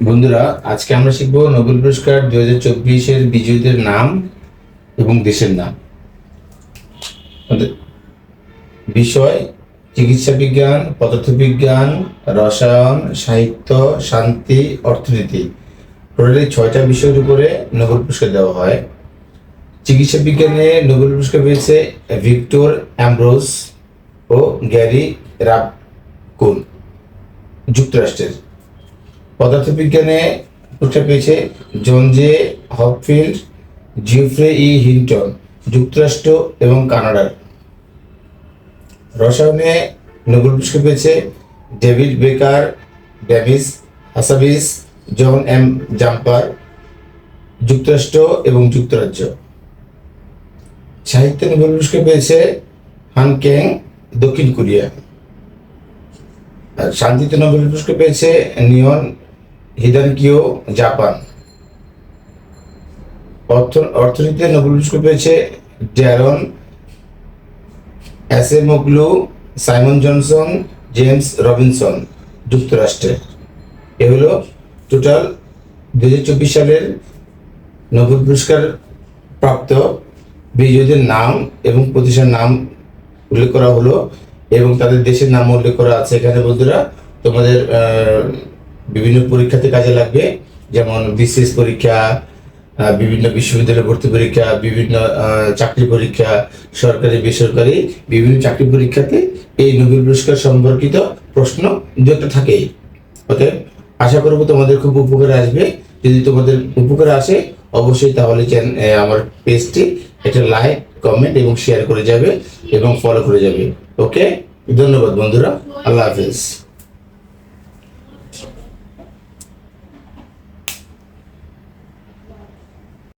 বন্ধুরা, আজকে আমরা শিখব নোবেল পুরস্কার দু হাজার চব্বিশের বিজয়ীদের নাম এবং দেশের নাম। বিষয়, চিকিৎসা বিজ্ঞান, পদার্থবিজ্ঞান, রসায়ন, সাহিত্য, শান্তি, অর্থনীতি। টোটালি ছয়টা বিষয়ের উপরে নোবেল পুরস্কার দেওয়া হয়। চিকিৎসা বিজ্ঞানে নোবেল পুরস্কার পেয়েছে ভিক্টর অ্যাম্ব্রোস ও গ্যারি রাবকুন যুক্তরাষ্ট্রের। পদার্থবিজ্ঞানে পুরস্কার পেয়েছে John J Hopfield Geoffrey E Hinton, যুক্তরাষ্ট্র এবং কানাডার। রসায়নে নোবেল পুরস্কার পেয়েছে David Baker, Davis Hassabis, John M Jumper, যুক্তরাষ্ট্র এবং যুক্তরাজ্য। সাহিত্যে নোবেল পুরস্কার পেয়েছে হানকেং দক্ষিণ কোরিয়া। শান্তিতে নোবেল পুরস্কার পেয়েছে নিয়ন হিদানকিও, জাপান। অর্থ, অর্থনীতিতে নোবেল পুরস্কার পেয়েছে Daron Acemoglu, Simon Johnson, James Robinson যুক্তরাষ্ট্রের এ হলো টোটাল দু হাজার চব্বিশ সালের নোবেল পুরস্কার প্রাপ্ত বিজয়ীদের নাম এবং প্রতিষ্ঠান নাম উল্লেখ করা হলো এবং তাদের দেশের নাম উল্লেখ করা আছে এখানে বন্ধুরা। তোমাদের বিভিন্ন পরীক্ষাতে কাজে লাগবে। যেমন বিসিএস পরীক্ষা বিভিন্ন বিশ্ববিদ্যালয় ভর্তি পরীক্ষা, বিভিন্ন চাকরি পরীক্ষা, সরকারি, বেসরকারি, বিভিন্ন চাকরি পরীক্ষাতে এই নোবেল পুরস্কার সম্পর্কিত প্রশ্ন দু একটা থাকেই অতএব আশা করব তোমাদের খুব উপকারে আসবে। যদি তোমাদের উপকারে আসে, অবশ্যই তাহলে আমার পেজটি একটা লাইক, কমেন্ট এবং শেয়ার করে যাবে এবং ফলো করে যাবে। ওকে? ধন্যবাদ বন্ধুরা। আল্লাহ হাফেজ।